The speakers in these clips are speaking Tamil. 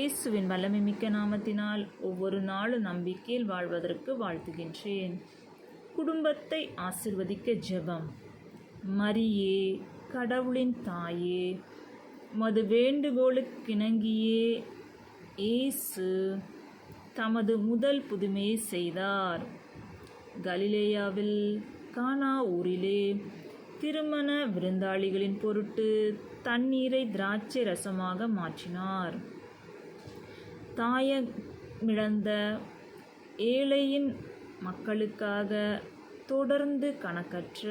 இயேசுவின் வல்லமை மிக்க நாமத்தினால் ஒவ்வொரு நாளும் நம்பிக்கையில் வாழ்வதற்கு வாழ்த்துகின்றேன். குடும்பத்தை ஆசிர்வதிக்க ஜெபம். மரியே கடவுளின் தாயே மது வேண்டுகோளுக்கிணங்கியே இயேசு தமது முதல் புதுமையை செய்தார். கலிலேயாவில் கானா ஊரிலே திருமண விருந்தாளிகளின் பொருட்டு தண்ணீரை திராட்சை ரசமாக மாற்றினார். தாயமிழந்த ஏழையின் மக்களுக்காக தொடர்ந்து கணக்கற்ற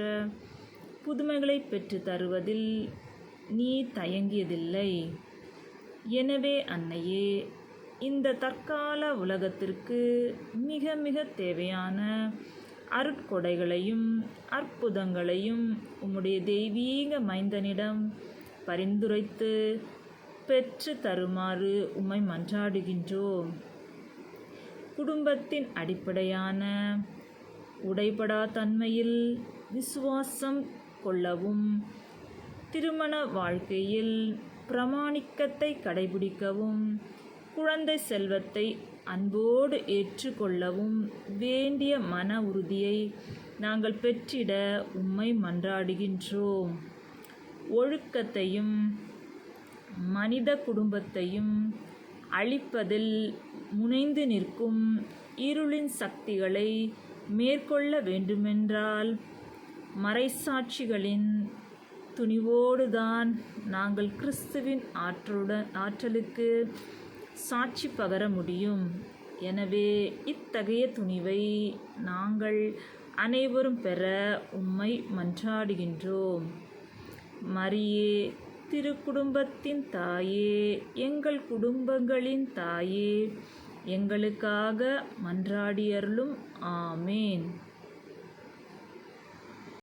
புதுமைகளை பெற்று தருவதில் நீ தயங்கியதில்லை. எனவே அன்னையே இந்த தற்கால உலகத்திற்கு மிக மிக தேவையான அருட்கொடைகளையும் அற்புதங்களையும் உம்முடைய தெய்வீக மைந்தனிடம் பரிந்துரைத்து பெற்று தருமாறு உம்மை மன்றாடுகின்றோம். குடும்பத்தின் அடிப்படையான உடைபடா தன்மையில் விசுவாசம் கொள்ளவும் திருமண வாழ்க்கையில் பிரமாணிக்கத்தை கடைபிடிக்கவும் குழந்தை செல்வத்தை அன்போடு ஏற்றுக்கொள்ளவும் வேண்டிய மன உறுதியை நாங்கள் பெற்றிட உம்மை மன்றாடுகின்றோம். ஒழுக்கத்தையும் மனித குடும்பத்தையும் அழிப்பதில் முனைந்து நிற்கும் இருளின் சக்திகளை மேற்கொள்ள வேண்டுமென்றால் மறைசாட்சிகளின் துணிவோடுதான் நாங்கள் கிறிஸ்துவின் ஆற்றலுடன் ஆற்றலுக்கு சாட்சி பகர முடியும். எனவே இத்தகைய துணிவை நாங்கள் அனைவரும் பெற உம்மை மன்றாடுகின்றோம். மரியே திருக்குடும்பத்தின் தாயே எங்கள் குடும்பங்களின் தாயே எங்களுக்காக மன்றாடியருளும் ஆமேன்.